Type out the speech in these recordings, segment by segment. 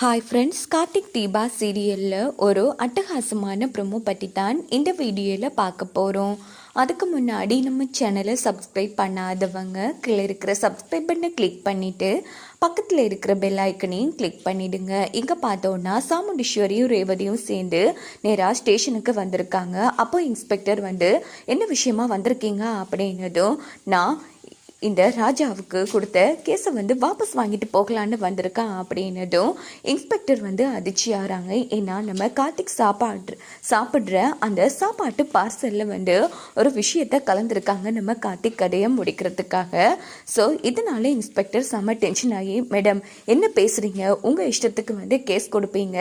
Hi friends Karthik Deepa சீரியலில் ஒரு அட்டகாசமான ப்ரொமோ பற்றி தான் இந்த வீடியோவில் பார்க்க போகிறோம் அதுக்கு முன்னாடி நம்ம சேனலை சப்ஸ்கிரைப் பண்ணாதவங்க கீழே இருக்கிற சப்ஸ்கிரைப் பண்ணை கிளிக் பண்ணிவிட்டு பக்கத்தில் இருக்கிற பெல் ஐக்கனையும் கிளிக் பண்ணிவிடுங்க இங்கே பார்த்தோன்னா சாமுண்டீஸ்வரியும் ரேவதியும் சேர்ந்து நேராக ஸ்டேஷனுக்கு வந்திருக்காங்க. அப்போ இன்ஸ்பெக்டர் வந்து என்ன விஷயமா வந்திருக்கீங்க? அப்படின்னதும் நான் இந்த ராஜாவுக்கு கொடுத்த கேஸை வந்து வாபஸ் வாங்கிட்டு போகலான்னு வந்திருக்கான் அப்படின்னதும் இன்ஸ்பெக்டர் வந்து அதிர்ச்சியாகிறாங்க ஏன்னா நம்ம கார்த்திக் சாப்பாடு சாப்பிட்ற அந்த சாப்பாட்டு பார்சலில் வந்து ஒரு விஷயத்த கலந்துருக்காங்க நம்ம கார்த்திக் கதையை முடிக்கிறதுக்காக. ஸோ இதனால இன்ஸ்பெக்டர் செம்ம டென்ஷன் ஆகி மேடம் என்ன பேசுகிறீங்க உங்கள் இஷ்டத்துக்கு வந்து கேஸ் கொடுப்பீங்க.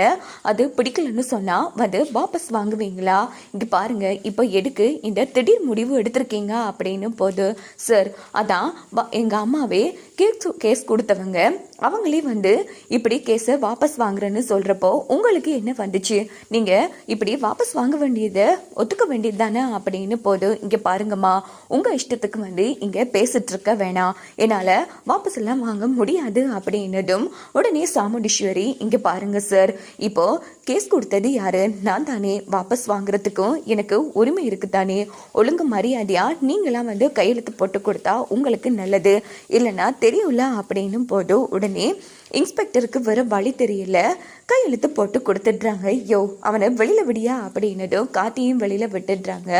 அது பிடிக்கலன்னு சொன்னால் வந்து வாபஸ் வாங்குவீங்களா? இங்கே பாருங்கள் இப்போ எதுக்கு இந்த திடீர் முடிவு எடுத்திருக்கீங்க? அப்படின்னு போது சார் அதான் எங்கள் எங்க அம்மாவே கேஸ் கேஸ் கொடுத்தவங்க. அவங்களே வந்து இப்படி கேஸை வாபஸ் வாங்குறேன்னு சொல்கிறப்போ உங்களுக்கு என்ன வந்துச்சு? நீங்கள் இப்படி வாபஸ் வாங்க வேண்டியதை ஒத்துக்க வேண்டியது தானே அப்படின்னு போதும் இங்கே பாருங்கம்மா உங்கள் இஷ்டத்துக்கு வந்து இங்கே பேசிகிட்ருக்க வேணாம். என்னால் வாபஸ் எல்லாம் வாங்க முடியாது அப்படின்னதும் உடனே சாமுண்டீஸ்வரி இங்கே பாருங்கள் சார் இப்போது கேஸ் கொடுத்தது யாரு? நான் தானே. வாபஸ் வாங்குறதுக்கும் எனக்கு உரிமை இருக்குது தானே ஒழுங்கு மரியாதையாக நீங்களாம் வந்து கையெழுத்து போட்டு கொடுத்தா உங்களுக்கு நல்லது. இல்லைன்னா தெரியும்ல அப்படின்னும் போது உடனே ali இன்ஸ்பெக்டருக்கு வர வழி தெரியல. கையெழுத்து போட்டு கொடுத்துடுறாங்க. யோ அவனை வெளியில் விடியா அப்படின்னதும் கார்த்தியும் வெளியில் விட்டுடுறாங்க.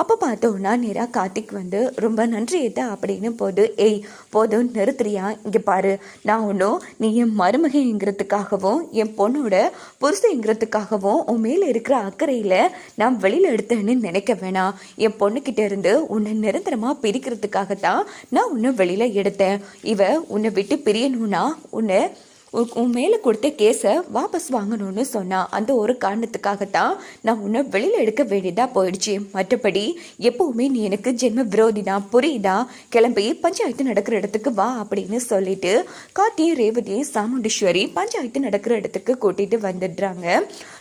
அப்போ பார்த்தோன்னா நேராக கார்த்திக் வந்து ரொம்ப நன்றி ஏத்தா அப்படின்னு போது ஏய் போதும் நிறுத்துறியா? இங்கே பாரு நான் ஒன்றும் நீ என் மருமகங்கிறதுக்காகவும் என் பொண்ணோட புருஷங்கிறதுக்காகவும் உன் மேலே இருக்கிற அக்கறையில் நான் வெளியில் எடுத்தேன்னு நினைக்க வேணாம். என் பொண்ணுக்கிட்ட இருந்து உன்னை நிரந்தரமாக பிரிக்கிறதுக்காகத்தான் நான் உன்னை வெளியில் எடுத்தேன். இவ உன்னை விட்டு பிரியணும்னா உன்னை உன் மேலே கொடுத்த கேஸை வாபஸ் வாங்கணும்னு சொன்னான் அந்த ஒரு காரணத்துக்காகத்தான் நான் உன்னை வெளியில் எடுக்க வேண்டியதாக போயிடுச்சு. மற்றபடி எப்பவுமே நீ எனக்கு ஜென்ம விரோதி தான் புரியுதா? கிளம்பி பஞ்சாயத்து நடக்கிற இடத்துக்கு வா அப்படின்னு சொல்லிட்டு கார்த்தியும் ரேவதியை சாமுண்டீஸ்வரி பஞ்சாயத்து நடக்கிற இடத்துக்கு கூட்டிகிட்டு வந்துடுறாங்க.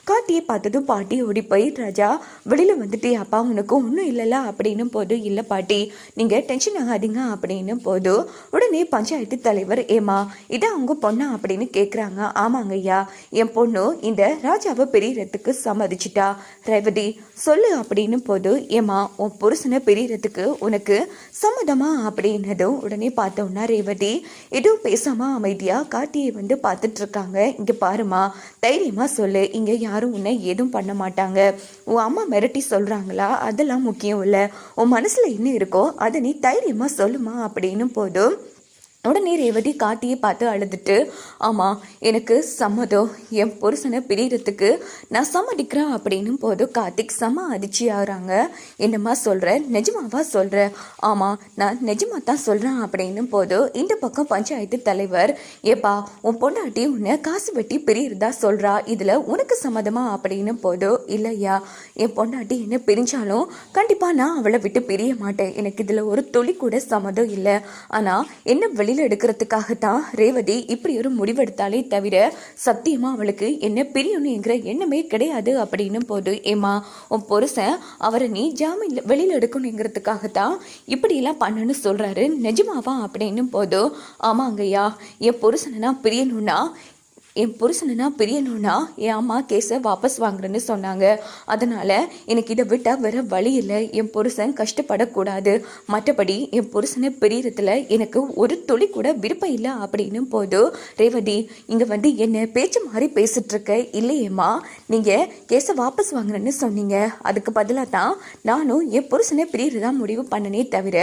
கார்த்தியை பார்த்ததும் பாட்டி ஓடி போய் ராஜா வெளியில் வந்துட்டு அப்பா உனக்கு ஒன்றும் இல்லைல்ல அப்படின்னும் போது இல்லை பாட்டி நீங்கள் டென்ஷன் ஆகாதீங்க அப்படின்னும் போது உடனே பஞ்சாயத்து தலைவர் ஏமா இதான் அவங்க பொண்ணா? அப்படின்னு கேட்குறாங்க ஆமாங்க ஐயா. என் பொண்ணு இந்த ராஜாவை பிரியறதுக்கு சம்மதிச்சிட்டா. ரேவதி சொல்லு அப்படின்னு போது ஏமா உன் புருஷனை பிரியறதுக்கு உனக்கு சம்மதமா அப்படின்னதும் உடனே பார்த்தோன்னா ரேவதி எதுவும் பேசாமல் அமைதியாக கார்த்தியை வந்து பார்த்துட்ருக்காங்க. இங்கே பாருமா தைரியமாக சொல்லு. இங்கே யாரும் உன்னை எதுவும் பண்ண மாட்டாங்க. உன் அம்மா மிரட்டி சொல்கிறாங்களா அதெல்லாம் முக்கியம் இல்லை. உன் மனசில் என்ன இருக்கோ அதை நீ தைரியமாக சொல்லுமா அப்படின்னு போதும் உடனே ரேவதி காட்டியை பார்த்து அழுதுட்டு ஆமாம் எனக்கு சம்மதம். என் புருஷனை பிரியறதுக்கு நான் சம்மதிக்கிறேன் அப்படின்னும் போது கார்த்திக் செம அதிர்ச்சி ஆகுறாங்க. என்னம்மா சொல்கிற நிஜமாவா சொல்கிற ஆமாம் நான் நிஜமாக தான் சொல்கிறேன் அப்படின்னும் போது இந்த பக்கம் பஞ்சாயத்து தலைவர் ஏப்பா உன் பொண்டாட்டி உன்னை காசு வெட்டி பிரியறதா சொல்கிறா இதில் உனக்கு சம்மதமா? அப்படின்னு போது இல்லையா என் பொண்டாட்டி என்ன பிரிஞ்சாலும் கண்டிப்பாக நான் அவளை விட்டு பிரிய மாட்டேன். எனக்கு இதில் ஒரு துளி கூட சம்மதம் இல்லை. ஆனால் என்ன வெளியில் எடுக்கிறதுக்காகத்தான் ரேவதி இப்படி ஒரு முடிவெடுத்தாலே தவிர சத்தியமாக அவளுக்கு என்ன பிரியணுங்கிற எண்ணமே கிடையாது அப்படின்னும் போது ஏமா உன் புருஷன் அவரை நீ ஜாமீன் வெளியில் எடுக்கணுங்கிறதுக்காகத்தான் இப்படியெல்லாம் பண்ணணும்னு சொல்கிறாரு நிஜமாவா? அப்படின்னும் போது ஆமாங்கய்யா என் புருஷனை நான் பிரியணும்னா என் புருஷனா பிரியணும்னா என் அம்மா கேஸை வாபஸ் வாங்குறேன்னு சொன்னாங்க. அதனால எனக்கு இதை விட்டால் வேற வழி இல்லை. என் புருஷன் கஷ்டப்படக்கூடாது. மற்றபடி என் புருஷனை பிரியறதுல எனக்கு ஒரு துளி கூட விருப்பம் இல்லை அப்படின்னும் போது ரேவதி இங்கே வந்து என்ன பேச்சு மாதிரி பேசிகிட்ருக்க இல்லையேம்மா. நீங்கள் கேஸை வாபஸ் வாங்குறேன்னு சொன்னீங்க. அதுக்கு பதிலாக தான் நானும் என் புருஷனை பிரியறதா முடிவு பண்ணனே தவிர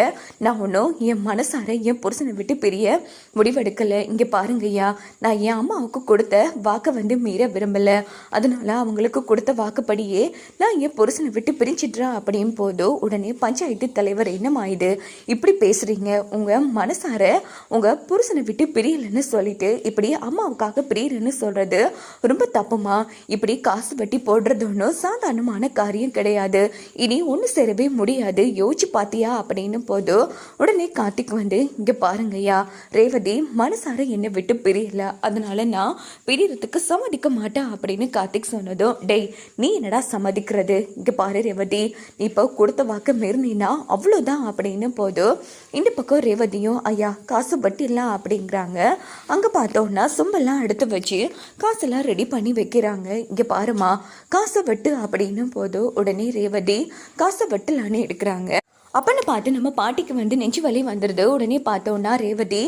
நான் ஒன்றும் என் மனசார என் புருஷனை விட்டு பிரிய முடிவெடுக்கலை. இங்கே பாருங்கய்யா. நான் என் அம்மாவுக்கு கொடுத்த வாக்கை வந்து மீற விரும்பல. அதனால அவங்களுக்கு கொடுத்த வாக்குப்படியே நான் என் புருஷனை விட்டு பிரிஞ்சிடுறேன் அப்படியும் போதோ உடனே பஞ்சாயத்து தலைவர் என்னமாயுது இப்படி பேசுறீங்க? உங்க மனசார உங்க புருஷனை விட்டு பிரியலன்னு சொல்லிட்டு இப்படி அம்மாவுக்காக பிரியலைன்னு சொல்றது ரொம்ப தப்புமா? இப்படி காசு வெட்டி போடுறது ஒன்றும் சாதாரணமான காரியம் கிடையாது. இனி ஒன்று சேரவே முடியாது. யோசிச்சு பார்த்தியா அப்படின்னு போதோ உடனே கார்த்திக் வந்து இங்கே பாருங்கய்யா ரேவதி மனசார என்னை விட்டு பிரியல. அதனால நான் பிரியறதுக்கு சம்மதிக்க மாட்டேன் அப்படின்னு கார்த்திக் சொன்னதும் டேய் நீ என்னடா சம்மதிக்கிறது? இங்க பாரு ரேவதி நீ இப்போ கொடுத்த வாக்கு மீறினா அவ்வளோதான் அப்படின்னு போதும் இந்த பக்கம் ரேவதியும் ஐயா காசு பட்டிலாம் அப்படிங்கிறாங்க. அங்கே பார்த்தோன்னா சும்பெல்லாம் எடுத்து வச்சு காசெல்லாம் ரெடி பண்ணி வைக்கிறாங்க. இங்கே பாருமா காசை வெட்டு அப்படின்னு போதும் உடனே ரேவதி காசை வெட்டலான்னு எடுக்கிறாங்க. அப்பன்னு பார்த்து நம்ம பாட்டிக்கு வந்து நெஞ்சு வலி வந்துடுது உடனே பார்த்தோன்னா ரேவதி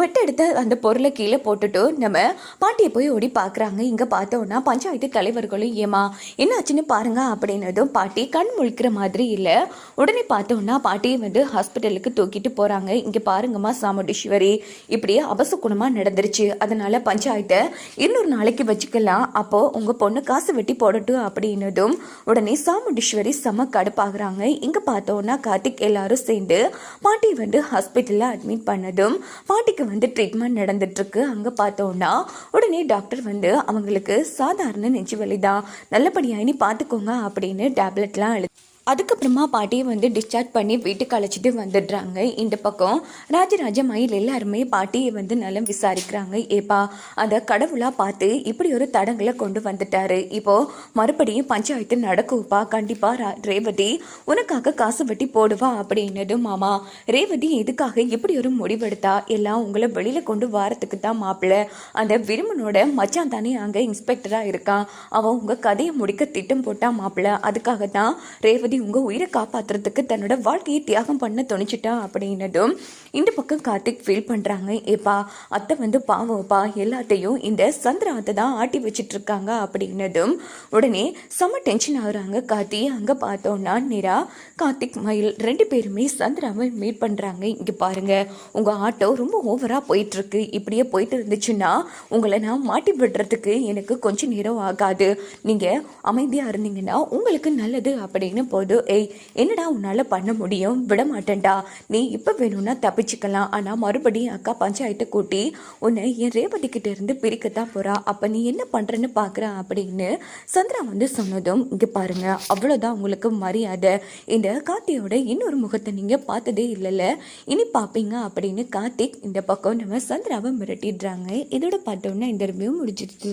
வெட்ட எடுத்த அந்த பொருளை கீழே போட்டுட்டு நம்ம பாட்டியை போய் ஓடி பார்க்குறாங்க. இங்கே பார்த்தோன்னா பஞ்சாயத்து தலைவர்களும் ஏமா என்னாச்சுன்னு பாருங்க அப்படின்னதும் பாட்டி கண் முழிக்கிற மாதிரி இல்லை. உடனே பார்த்தோன்னா பாட்டியை வந்து ஹாஸ்பிட்டலுக்கு தூக்கிட்டு போகிறாங்க இங்கே பாருங்கம்மா சாமுண்டீஸ்வரி இப்படியே அபசகுணமாக நடந்துருச்சு. அதனால் பஞ்சாயத்தை இன்னொரு நாளைக்கு வச்சுக்கலாம். அப்போது உங்கள் பொண்ணு காசு வெட்டி போடட்டும் அப்படின்னதும் உடனே சாமுண்டீஸ்வரி செம கடுப்பாகிறாங்க. இங்கே பார்த்தோன்னா கார்த்திக் எல்லாரும் சேர்ந்து பாட்டி வந்து ஹாஸ்பிட்டலில் அட்மிட் பண்ணதும் பாட்டிக்கு வந்து ட்ரீட்மெண்ட் நடந்துட்டு இருக்கு அங்கே பார்த்தோன்னா உடனே டாக்டர் வந்து அவங்களுக்கு சாதாரண நெஞ்சு வலி தான். நல்லபடியாக இனி பார்த்துக்கோங்க அப்படின்னு டேப்லெட்லாம் எழுது அதுக்கப்புறமா பாட்டியை வந்து டிஸ்சார்ஜ் பண்ணி வீட்டுக்கு அழைச்சிட்டு வந்துடுறாங்க. இந்த பக்கம் ராஜராஜ மயில் எல்லாருமே பாட்டியை வந்து நலம் விசாரிக்கிறாங்க. ஏப்பா அந்த கடவுளாக பார்த்து இப்படி ஒரு தடங்களை கொண்டு வந்துட்டாரு. இப்போ மறுபடியும் பஞ்சாயத்து நடக்கும்ப்பா. கண்டிப்பாக ரேவதி உனக்காக காசு வெட்டி போடுவா அப்படின்னது மாமா ரேவதி எதுக்காக இப்படி ஒரு முடிவெடுத்தா? எல்லாம் உங்களை வெளியில் கொண்டு வாரத்துக்கு தான் மாப்பிள்ள அந்த விரும்பனோட மச்சான் தானே அங்கே இன்ஸ்பெக்டராக இருக்கான். அவன் உங்கள் கதையை முடிக்க திட்டம் போட்டான் மாப்பிள்ள அதுக்காக தான் ரேவதி உங்க உயிரை காப்பாத்துறதுக்கு தன்னோட வாழ்க்கையை தியாகம் பண்ண துணிச்சிட்டா அப்படின்னதும் இந்த பக்கம் கார்த்திக் ஃபீல் பண்றாங்க. ஏப்பா அத்தை வந்து பாவம்ப்பா எல்லாத்தையும் இந்த சந்திர அத்தை தான் ஆட்டி வச்சிட்டு இருக்காங்க அப்படின்னதும் உடனே செம்ம டென்ஷன் ஆகுறாங்க கார்த்தி. அங்க பார்த்தோம்னா நிரா கார்த்திக் மயில் ரெண்டு பேருமே சந்திராவை மீட் பண்றாங்க. இங்க பாருங்க உங்க ஆட்டோ ரொம்ப ஓவரா போயிட்டு இருக்கு இப்படியே போயிட்டு இருந்துச்சுன்னா உங்களை நான் மாட்டி விடுறதுக்கு எனக்கு கொஞ்சம் நேரம் ஆகாது. நீங்க அமைதியா இருந்தீங்கன்னா உங்களுக்கு நல்லது அப்படின்னு போது ஏய் என்னடா உன்னால் பண்ண முடியும்? விட மாட்டேன்டா நீ இப்போ வேணும்னா தப்பிச்சுக்கலாம். ஆனால் மறுபடியும் அக்கா பஞ்சாயத்தை கூட்டி உன்னை என் ரேவதிக்கிட்ட இருந்து பிரிக்கத்தான் போறா. அப்போ நீ என்ன பண்ணுறேன்னு பார்க்குற அப்படின்னு சந்திரா வந்து சொன்னதும் இங்கே பாருங்க அவ்வளோதான் உங்களுக்கு மரியாதை. இந்த கார்த்தியோட இன்னொரு முகத்தை நீங்கள் பார்த்ததே இல்லைல்ல. இனி பார்ப்பீங்க அப்படின்னு கார்த்திக் இந்த பக்கம் நம்ம சந்திராவை மிரட்டிடுறாங்க. இதோட பார்த்தோன்னா இந்த ரிவ்யூ முடிஞ்சிருச்சு